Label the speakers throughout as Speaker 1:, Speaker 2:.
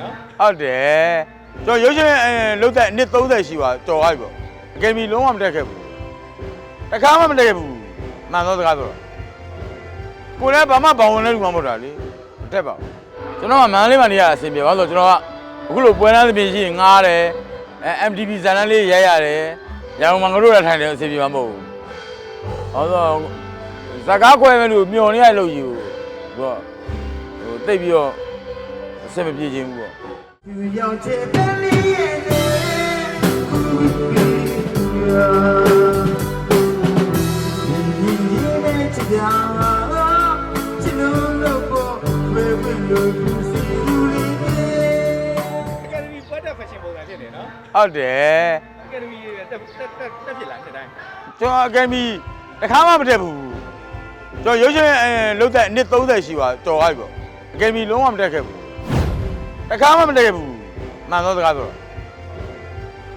Speaker 1: နော်
Speaker 2: ဟုတ်တယ်ကျွန်တော်ရုပ်ရှင်အဲလုတ်တဲ့နှစ်30ရှိပါတော်သွားပြီပေါ့အကယ်ဒမီလုံးဝမတက်ခဲ့ဘူးတစ်ခါမှမတက်ခဲ့ဘူးမှန်တော့စကားပြောတော့ကိုလည်းဘာမှဘောင်ဝင်လဲလူမှမဟုတ်တာလေမတက်ပါဘူးကျွန်တော်ကမန္တလေးမှာနေရအဆင်ပြေပါဆိုကျွန်တော်ကအခုလိုပွဲလမ်းသဖြင့်ရှိရင်ငားတယ်အဲ MTV ဇာတ်လမ်းလေးရိုက်ရတယ်ရအောင်မငါတို့ရထိုင်တယ်အဆင်ပြေမှာမဟုတ်ဘူးဟောတော့ဇကားခွဲမဲ့လို့မျောနေရလို့ယူသူကဟိုတိတ်ပြီးတော့ အဆင်မပြေခြင်းဘူးပေါ့
Speaker 1: ကယ်ဒမီပတ်တက်ဖက်ရှင်ပုံစံဖြစ်နေနော်
Speaker 2: ဟုတ်တယ်
Speaker 1: အကယ်ဒမီတက်တက်တက်တက်ဖြစ်လာတဲ့တိုင်း
Speaker 2: ကျွန်တော်အကယ်ဒမီတစ်ခါမှမတက်ဘူးကျွန်တော်ရုပ်ရှင်အဲလုပ်သက်အနှစ်30ရှိပါတော်ပြီပေါ့အကယ်ဒမီလုံးဝမတက်ခဲ့ဘူး တစ်ခါမှမတက်ခဲ့ဘူးမှန်တော့စကားပြောတော့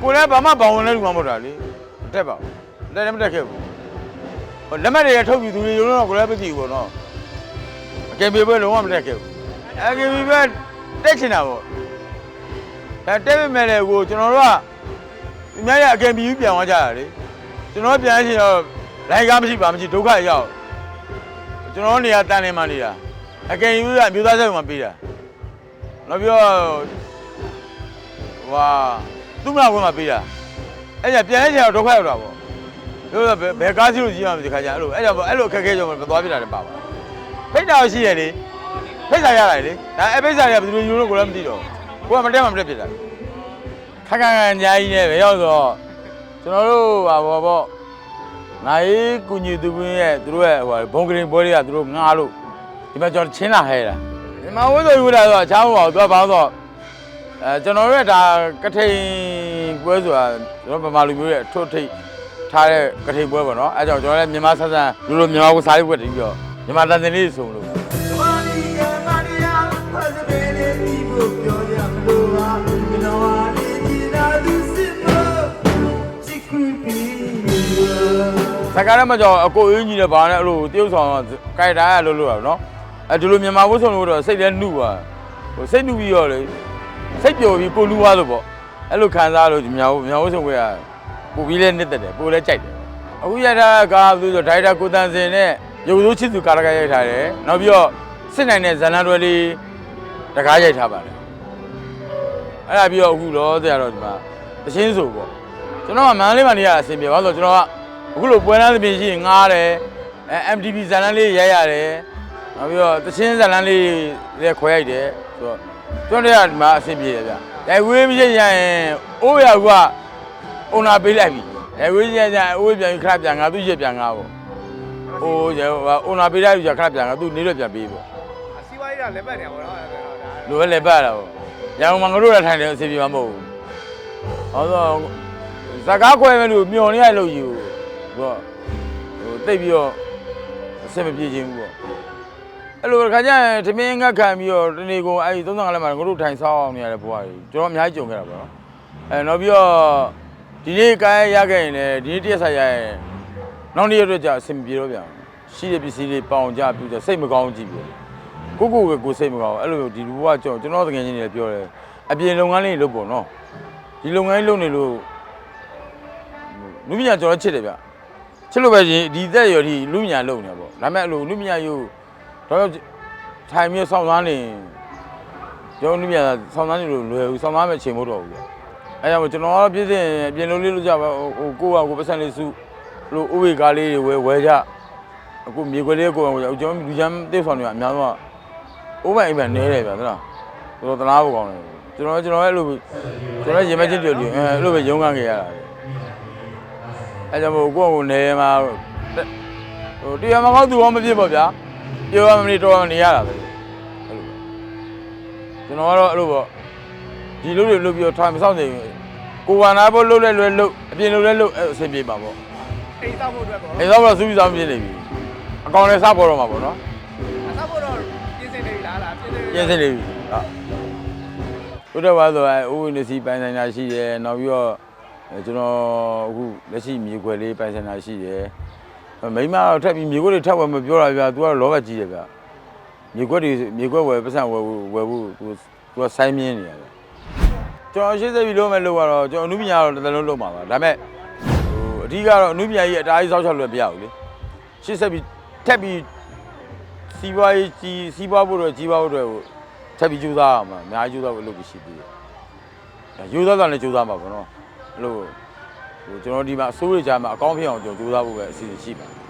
Speaker 2: ကိုလည်းဘာမှဘောင်ဝင်လဲလူမှမဟုတ်တာလေမတက်ပါဘူးလက်လည်းမတက်ခဲ့ဘူးဟိုလက်မှတ်တွေထုတ်ပြီးသူတွေရုံတော့ကိုလည်းမသိဘူးပေါ့နော်အကယ်ဒမီပဲလုံးဝမတက်ခဲ့ဘူးအကယ်ဒမီပဲတက်ချင်တာပေါ့ဒါတက်ပေမဲ့လည်းကိုကျွန်တော်တို့ကသူများရဲ့အကယ်ဒမီပြန်သွားကြတာလေကျွန်တော်ပြန်ရှင်တော့လိုက်ကားမရှိပါမရှိဒုက္ခရောက်ကျွန်တော်နေရာတန်နေမှနေတာအကယ်ဒမီကအမျိုးသားဆက်မှာပေးတာ နောက်ပြီးတော့ဟွာသူ့မနာဝင်မှာပေးတာအဲ့ကြပြန်ရှင်တော့ဒုက္ခရောက်တာပေါ့တို့ကဘယ်ကားစီလို့ကြီးမှမသိခါကြအဲ့လိုအဲ့ကြောင့်အဲ့လိုအခက်အခဲကြောင့်မသွားပြတာလည်းပါပါဖိတ်တာရှိရလေဖိတ်စာရလာလေဒါအဖိတ်စာရဘယ်လိုယူလို့ကိုလည်းမသိတော့ကိုကမတက်မှမတက်ဖြစ်တာခက်ခက်ခက်အများကြီးနဲ့ပဲရောက်တော့ကျွန်တော်တို့ဟာဘောပေါ့ငါရေးကုညီသူပင်းရဲ့သူတို့ရဲ့ဟိုဘုံကရင်ပွဲတွေကသူတို့ငားလို့ဒီမှာကျွန်တော်ချင်းလာဟဲတာ ဒီမှာဝိဇ္ဇာယူလာတော့အချားမပါဘူးသူကဘာလို့ဆိုအဲကျွန်တော်တို့ရဲ့ဒါကထိန်ပွဲဆိုတာကျွန်တော်ဗမာလူမျိုးရဲ့အထွတ်ထိပ်ထားတဲ့ကထိန်ပွဲပေါ့နော်အဲကြောင့်ကျွန်တော်လည်းမြန်မာဆက်ဆံလူလိုမြန်မာကိုစားရေးပွဲတည်ပြီးတော့မြန်မာတန်တင်လေးစုံလို့
Speaker 3: Maria Maria, faz bem de vou olhar pro ar, não há ninguém do céu. Chiquinho.
Speaker 2: စကားလည်းမကြောက်အကိုအင်းကြီးလည်းဘာနဲ့အဲ့လိုတရုပ်ဆောင်ကြိုက်တာရလို့လို့ရနော် အဲဒီလိုမြန်မာဝတ်ဆောင်လို့တော့စိတ်လည်းနှုတ်သွားဟိုစိတ်နှုတ်ပြီးတော့လေစိတ်ပျော်ပြီးကိုလူသွားလို့ပေါ့အဲ့လိုခံစားလို့ဒီမြန်မာမြန်မာဝတ်ဆောင်ဝဲကပိုပြီးလည်းနှစ်သက်တယ်ပိုလည်းကြိုက်တယ်အခုရတာကဘာလို့ဆိုဒိုင်တာကိုတန်စင်နဲ့ရုပ်စိုးချစ်သူကာရကရိုက်ထားတယ်နောက်ပြီးတော့စစ်နိုင်တဲ့ဇန်နတွဲလေးတကားရိုက်ထားပါတယ်အဲ့ဒါပြီးတော့အခုတော့တရားတော့ဒီမှာတချင်းဆိုပေါ့ကျွန်တော်ကမန္တလေးမှာနေရအဆင်ပြေပါဆိုတော့ကျွန်တော်ကအခုလိုပွဲလမ်းသဖြင့်ရှိရင်ငားတယ်အဲ MTV ဇာတ်လမ်းလေးရိုက်ရတယ် နောက်ပြီးတော့တချင်းဇာတ်လမ်းလေးလည်းခွဲရိုက်တယ်ဆိုတော့ကျွန်းတွေကဒီမှာအဆင်ပြေတယ်ဗျရိုက်ဝေးမရှိရင်အိုးရကအိုနာပေးလိုက်ပြီရိုက်ဝေးရှိရင်အိုးပြန်ပြီးခဏပြန်ငါသူ့ရက်ပြန်ငါပေါ့အိုးရအိုနာပေးလိုက်ပြီခဏပြန်ငါသူ့နေတော့ပြန်ပေးပေါ့
Speaker 1: အစီးပွားရေးကလည်းပတ်နေပါတော့အဲ့ဒါဒါ
Speaker 2: လိုပဲလည်းပတ်ရတာပေါ့ရအောင်မငါတို့ရထိုင်တယ်အဆင်ပြေမှာမဟုတ်ဘူးဟောတော့ဇကားခွဲမဲ့လို့မျောနေရလို့ယူပေါ့ဟိုတိတ်ပြီးတော့အဆင်မပြေခြင်းဘူးပေါ့ အဲ့လိုခါကျရင်ထမင်းငတ်ခံပြီးတော့တနေ့ကုန်အဲ့ဒီ35လက်မှာငါတို့ထိုင်ဆောက်အောင်နေရတဲ့ဘဝကြီးကျွန်တော်အများကြီးကြုံခဲ့တာပေါ့နော်အဲနောက်ပြီးတော့ဒီနေ့ကိုင်းရခဲ့ရင်လည်းဒီနေ့တရက်ဆက်ရရင်နောက်နေ့ရက်တော့ကြာအဆင်မပြေတော့ပြန်ရှိတဲ့ပစ္စည်းတွေပေါအောင်ကြပြီးတော့စိတ်မကောင်းကြည့်ပြီကိုကိုကကိုစိတ်မကောင်းဘူးအဲ့လိုဒီလူကကျွန်တော်ကျွန်တော်တကယ်ချင်းတွေလည်းပြောတယ်အပြင်လုပ်ငန်းလေးလုပ်ပေါ့နော်ဒီလုပ်ငန်းလေးလုပ်နေလို့လူမြညာကျွန်တော်ချစ်တယ်ဗျချစ်လို့ပဲရှင်ဒီသက်ရော်ဒီလူမြညာလုပ်နေတာပေါ့ဒါပေမဲ့အဲ့လိုလူမြညာယူ တော့ထိုင်ပြီးဆောင်းသားနေကျွန်တော်လူမြညာဆောင်းသားနေလို့လွယ်ဘူးဆောင်းသားမဲ့ချိန်မို့တော့ဘူးဗျအဲကြောင့်ကျွန်တော်ကပြည့်စင်အပြင်လုပ်လေးလုပ်ကြပါဟိုကိုကကိုပတ်စံလေးစုလို့ဥဝေကားလေးတွေဝယ်ဝယ်ကြအခုမြေခွေလေးကိုကျွန်တော်လူချမ်းတိတ်ဆောင်တွေကအများဆုံးကအိုးပိုင်အိမ်ပိုင်နဲတယ်ဗျာသလားတော်တော်တလားဖို့ကောင်းတယ်ကျွန်တော်ကျွန်တော်အဲ့လိုကျွန်တော်ရင်မချင်းတူတူအဲအဲ့လိုပဲရုန်းကန်ခဲ့ရတာအဲကြောင့်မို့ကိုယ့်ကိုနေမှာဟိုတရားမကောင်းသူရောမဖြစ်ပါဗျာ ပြောရမနေတော့နေရတာပဲအဲ့လိုကျွန်တော်ကတော့အဲ့လိုပေါ့ဒီလိုတွေလုပ်ပြီးတော့ထိုင်မဆောင်နေကိုဝါနာဖို့လုပ်လဲလွယ်လုပ်အပြင်လုပ်လဲလုပ်အဲ့အဆင်ပြေပါပေါ့
Speaker 1: အိမ်သားဖို့အတွက်ပေါ့
Speaker 2: အဲတော့စူးပြီးဆောင်ပြနေပြီအကောင်လည်းစပေါ်တော့မှာပေါ့နော်
Speaker 1: အစားဖို့တော့ပြင်ဆင်နေလားလားပြင်ဆင်
Speaker 2: ပြင်ဆင်နေပြီဟုတ်တို့တော့ပါဆိုအဲဥဝိနစီပိုင်ဆိုင်တာရှိတယ်နောက်ပြီးတော့အဲကျွန်တော်အခုလက်ရှိမြေခွက်လေးပိုင်ဆိုင်တာရှိတယ် မိမတော့ထပ်ပြီးမြေခွက်တွေထပ်ဝယ်မပြောတာဗျာ तू ကတော့လောဘကြီးတယ်ဗျာမြေခွက်တွေမြေခွက်ဝယ်ပတ်စံဝယ်ဖို့ဝယ်ဖို့ तू သူကစိုင်းမြင်းနေရတယ်ကျွန်တော်ရှေ့ဆက်ပြီးလုပ်မယ်လို့ကတော့ကျွန်တော်အနုပညာတော့တစ်သက်လုံးလုပ်မှာပါဒါပေမဲ့ဟိုအဓိကတော့အနုပညာကြီးအတားကြီးစောက်ချလို့ပြရဘူးလေရှေ့ဆက်ပြီးထက်ပြီးစီးပွားရေးကြီးစီးပွားဖို့တော့ကြီးပွားဖို့တော့ထက်ပြီးကြိုးစားရမှာအများကြီးကြိုးစားဖို့လုပ်ပြီးရှိသေးတယ်ကြိုးစားတာလည်းကြိုးစားမှာပေါ့နော်အဲ့လို ဟိုကျွန်တော်ဒီမှာအစိုးရကြားမှာအကောင့်ဖြစ်အောင်ကျွန်တော်ကြိုးစားဖို့ပဲအစီအစဉ်ရှိပါတယ်